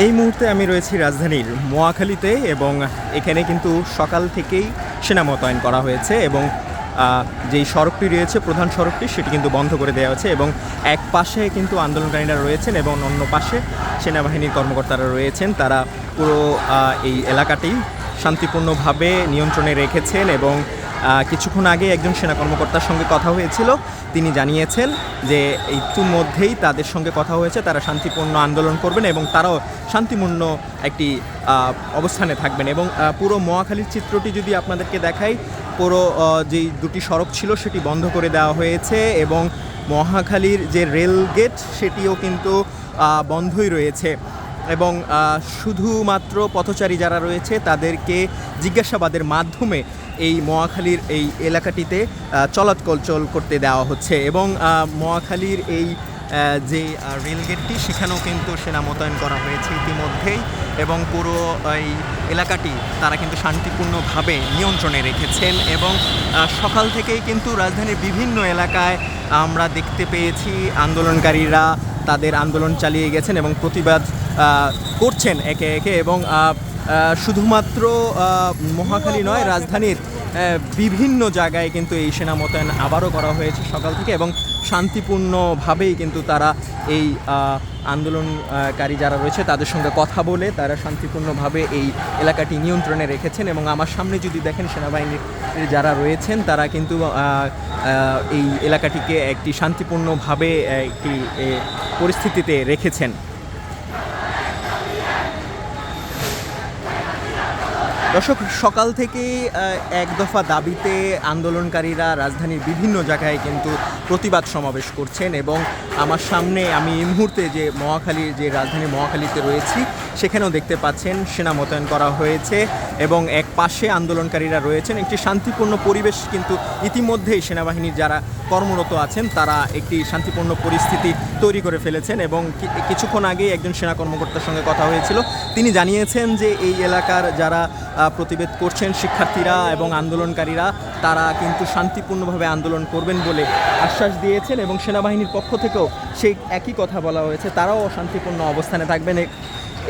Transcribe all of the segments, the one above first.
এই মুহূর্তে আমি রয়েছি রাজধানীর মোয়াখালীতে এবং এখানে কিন্তু সকাল থেকেই সেনা মোতায়েন করা হয়েছে এবং যেই সড়কটি রয়েছে, প্রধান সড়কটি, সেটি কিন্তু বন্ধ করে দেওয়া হয়েছে এবং এক পাশে কিন্তু আন্দোলনকারীরা রয়েছেন এবং অন্য পাশে সেনাবাহিনীর কর্মকর্তারা রয়েছেন। তারা পুরো এই এলাকাটি শান্তিপূর্ণভাবে নিয়ন্ত্রণে রেখেছেন এবং কিছুক্ষণ আগে একজন সেনা কর্মকর্তার সঙ্গে কথা হয়েছিল। তিনি জানিয়েছেন যে ইতিমধ্যেই তাদের সঙ্গে কথা হয়েছে, তারা শান্তিপূর্ণ আন্দোলন করবেন এবং তারাও শান্তিপূর্ণ একটি অবস্থানে থাকবেন এবং পুরো মহাখালীর চিত্রটি যদি আপনাদেরকে দেখাই, পুরো যেই দুটি সড়ক ছিল সেটি বন্ধ করে দেওয়া হয়েছে এবং মহাখালীর যে রেল গেট সেটিও কিন্তু বন্ধই রয়েছে। এবং শুধুমাত্র পথচারী যারা রয়েছে তাদেরকে জিজ্ঞাসাবাদের মাধ্যমে এই মহাখালীর এই এলাকাটিতে চলাচল করতে দেওয়া হচ্ছে এবং আহ, মহাখালীর এই যে রেলগেটটি সেখানেও কিন্তু সেনা মোতায়েন করা হয়েছে ইতিমধ্যেই এবং পুরো এই এলাকাটি তারা কিন্তু শান্তিপূর্ণভাবে নিয়ন্ত্রণে রেখেছেন এবং সকাল থেকেই কিন্তু রাজধানীর বিভিন্ন এলাকায় আমরা দেখতে পেয়েছি আন্দোলনকারীরা তাদের আন্দোলন চালিয়ে গেছেন এবং প্রতিবাদ করছেন একে একে এবং শুধুমাত্র মহাখালী নয়, রাজধানীর বিভিন্ন জায়গায় কিন্তু এই সেনা মোতায়েন আবারও করা হয়েছে সকাল থেকে এবং শান্তিপূর্ণভাবেই কিন্তু তারা এই আন্দোলনকারী যারা রয়েছে তাদের সঙ্গে কথা বলে তারা শান্তিপূর্ণভাবে এই এলাকাটি নিয়ন্ত্রণে রেখেছেন এবং আমার সামনে যদি দেখেন সেনাবাহিনীর যারা রয়েছেন তারা কিন্তু এই এলাকাটিকে একটি শান্তিপূর্ণভাবে একটি পরিস্থিতিতে রেখেছেন। দর্শক, সকাল থেকে এক দফা দাবিতে আন্দোলনকারীরা রাজধানীর বিভিন্ন জায়গায় কিন্তু প্রতিবাদ সমাবেশ করছেন এবং আমার সামনে আমি এই মুহূর্তে যে মহাখালীর, যে রাজধানী মহাখালীতে রয়েছি সেখানেও দেখতে পাচ্ছেন সেনা মোতায়েন করা হয়েছে এবং এক পাশে আন্দোলনকারীরা রয়েছেন। একটি শান্তিপূর্ণ পরিবেশ কিন্তু ইতিমধ্যেই সেনাবাহিনীর যারা কর্মরত আছেন, তারা একটি শান্তিপূর্ণ পরিস্থিতি তৈরি করে ফেলেছেন এবং কিছুক্ষণ আগেই একজন সেনা কর্মকর্তার সঙ্গে কথা হয়েছিল। তিনি জানিয়েছেন যে এই এলাকার যারা প্রতিবেদ করছেন শিক্ষার্থীরা এবং আন্দোলনকারীরা, তারা কিন্তু শান্তিপূর্ণভাবে আন্দোলন করবেন বলে আশ্বাস দিয়েছেন এবং সেনাবাহিনীর পক্ষ থেকেও সেই একই কথা বলা হয়েছে। তারাও শান্তিপূর্ণ অবস্থানে থাকবেন।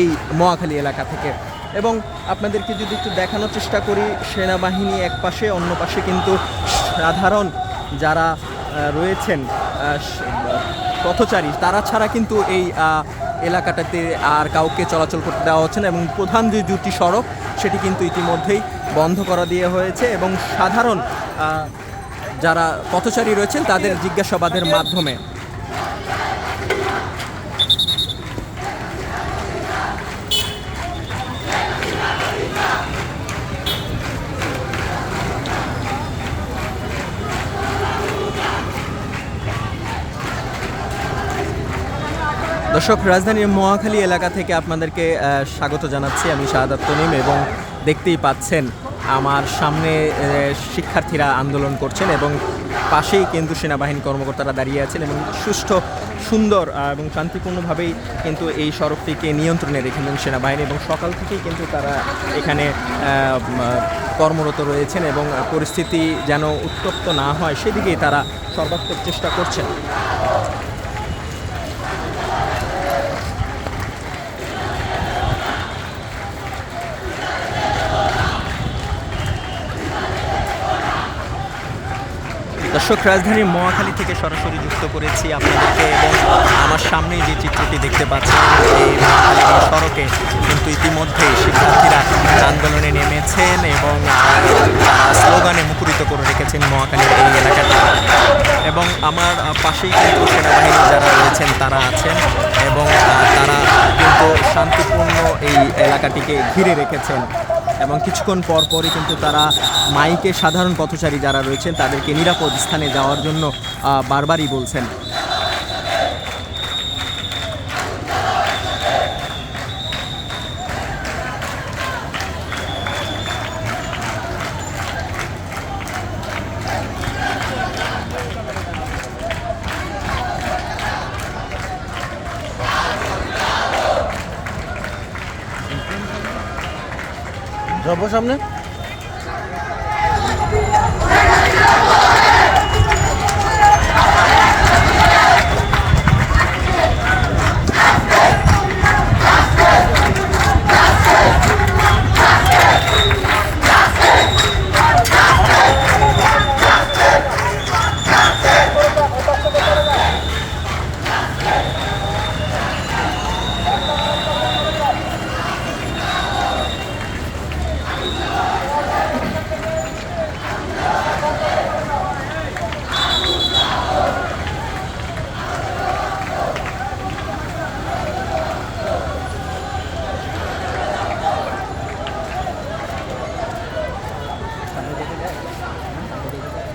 এই মহাখালী এলাকা থেকে। এবং আপনাদেরকে যদি একটু দেখানোর চেষ্টা করি, সেনাবাহিনী এক পাশে, অন্য পাশে কিন্তু সাধারণ যারা রয়েছেন পথচারী, তারা ছাড়া কিন্তু এই এলাকাটাতে আর কাউকে চলাচল করতে দেওয়া হচ্ছে না। এবং প্রধান যে দুটি সড়ক, সেটি কিন্তু ইতিমধ্যেই বন্ধ করা দিয়ে হয়েছে। এবং সাধারণ যারা পথচারী রয়েছেন, তাদের জিজ্ঞাসাবাদের মাধ্যমে দর্শক, রাজধানীর মহাখালী এলাকা থেকে আপনাদেরকে স্বাগত জানাচ্ছি আমি শাহাদাত তনিম এবং দেখতেই পাচ্ছেন আমার সামনে শিক্ষার্থীরা আন্দোলন করছেন এবং পাশেই কিন্তু সেনাবাহিনী কর্মকর্তারা দাঁড়িয়ে আছেন এবং সুষ্ঠু, সুন্দর এবং শান্তিপূর্ণভাবেই কিন্তু এই সড়কটিকে নিয়ন্ত্রণে রেখেছেন সেনাবাহিনী এবং সকাল থেকেই কিন্তু তারা এখানে কর্মরত রয়েছেন এবং পরিস্থিতি যেন উত্তপ্ত না হয়, সেদিকেই তারা সর্বাত্মক চেষ্টা করছেন। দর্শক, রাজধানীর মহাখালী থেকে সরাসরি যুক্ত করেছি আপনাদেরকে এবং আমার সামনেই যে চিত্রটি দেখতে পাচ্ছেন এই মহাখালী সড়কে কিন্তু ইতিমধ্যে শিক্ষার্থীরা আন্দোলনে নেমেছেন এবং স্লোগানে মুখরিত করে রেখেছেন মহাখালীর এই এলাকাটি। এবং আমার পাশেই কিন্তু সেনাবাহিনী যারা রয়েছেন, তারা আছেন এবং তারা কিন্তু শান্তিপূর্ণ এই এলাকাটিকে ঘিরে রেখেছেন। এবং কিছুক্ষণ পর পরই কিন্তু তারা মাইকে সাধারণ পথচারী যারা রয়েছেন, তাদেরকে নিরাপদ স্থানে যাওয়ার জন্য বারবারই বলছেন। যাব সামনে।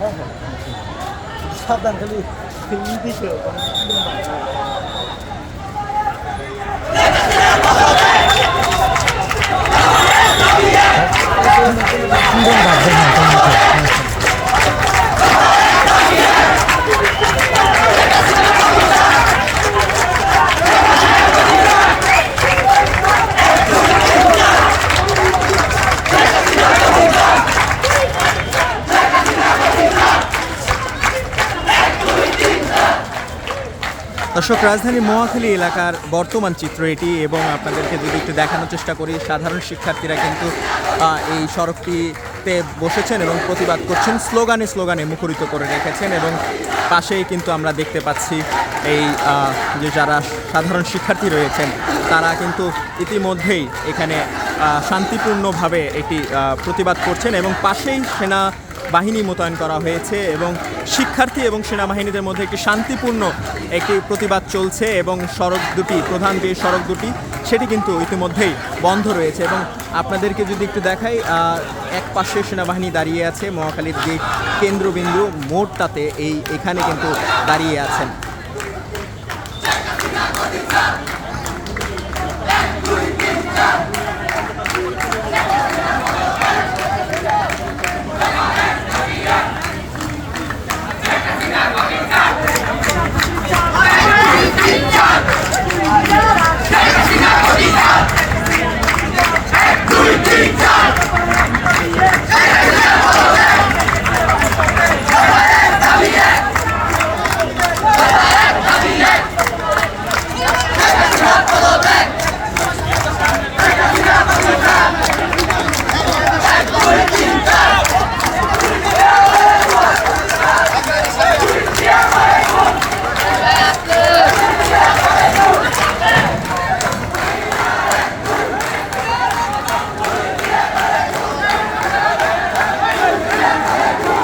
হ্যাঁ হ্যাঁ সাবধান খালি দিছো সুন্দর দর্শক, রাজধানী মহাখালী এলাকার বর্তমান চিত্র এটি এবং আপনাদেরকে যদি একটু দেখানোর চেষ্টা করি, সাধারণ শিক্ষার্থীরা কিন্তু এই সড়কটিতে বসেছেন এবং প্রতিবাদ করছেন। স্লোগানে স্লোগানে মুখরিত করে রেখেছেন এবং পাশেই কিন্তু আমরা দেখতে পাচ্ছি এই যে যারা সাধারণ শিক্ষার্থী রয়েছেন, তারা কিন্তু ইতিমধ্যেই এখানে শান্তিপূর্ণভাবে এটি প্রতিবাদ করছেন এবং পাশেই সেনা বাহিনী মোতায়েন করা হয়েছে এবং শিক্ষার্থী এবং সেনাবাহিনীদের মধ্যে একটি শান্তিপূর্ণ একটি প্রতিবাদ চলছে এবং সড়ক দুটি, প্রধান যে সড়ক দুটি, সেটি কিন্তু ইতিমধ্যেই বন্ধ রয়েছে এবং আপনাদেরকে যদি একটু দেখাই এক পাশে সেনাবাহিনী দাঁড়িয়ে আছে মহাকালীর যে কেন্দ্রবিন্দু, মোড়টাতে এই, এখানে কিন্তু দাঁড়িয়ে আছেন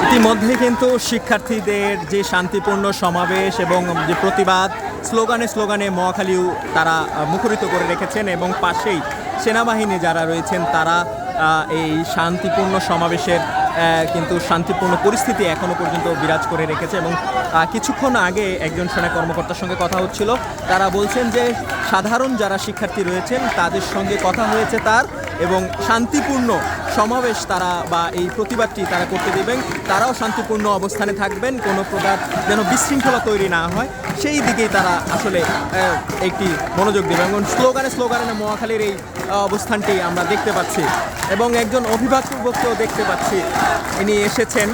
ইতিমধ্যে কিন্তু শিক্ষার্থীদের যে শান্তিপূর্ণ সমাবেশ এবং যে প্রতিবাদ, স্লোগানে স্লোগানে মহাখালীও তারা মুখরিত করে রেখেছেন এবং পাশেই সেনাবাহিনী যারা রয়েছেন তারা এই শান্তিপূর্ণ সমাবেশের কিন্তু শান্তিপূর্ণ পরিস্থিতি এখনও পর্যন্ত বিরাজ করে রেখেছে এবং কিছুক্ষণ আগে একজন সেনা কর্মকর্তার সঙ্গে কথা হচ্ছিল। তারা বলছেন যে, সাধারণ যারা শিক্ষার্থী রয়েছেন, তাদের সঙ্গে কথা হয়েছে তার এবং শান্তিপূর্ণ সমাবেশ তারা বা এই প্রতিবাদটি তারা করতে দেবেন। তারাও শান্তিপূর্ণ অবস্থানে থাকবেন, কোনো প্রকার যেন বিশৃঙ্খলা তৈরি না হয়। সেই দিকেই তারা আসলে একটি মনোযোগ দেবে এবং স্লোগানে স্লোগানে মহাখালীর এই অবস্থানটি আমরা দেখতে পাচ্ছি এবং একজন অভিভাবককেও দেখতে পাচ্ছি। ইনি এসেছেন।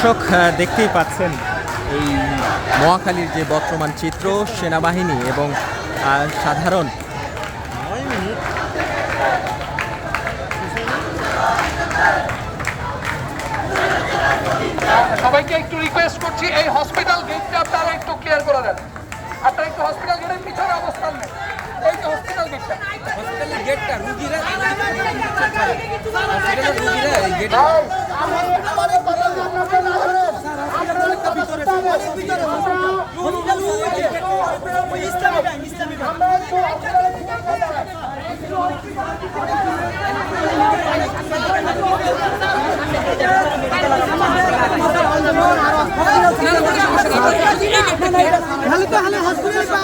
দর্শক দেখতেই পাচ্ছেন এই মহাখালীর যে বর্তমান চিত্র সেনাবাহিনী এবং আহ, সাধারণ সবাইকে একটু রিকোয়েস্ট করছি এই হসপিটাল গেটটা আপনারা একটু ক্লিয়ার করে দেন। আপনারা একটু হসপিটাল গেটের পিছনে অবস্থান নেন। এই যে হসপিটাল গেটটা হসপিটালের গেটটা রুগীরা হসপিটালের রুগীরা এই হসপিটাল হসপিটাল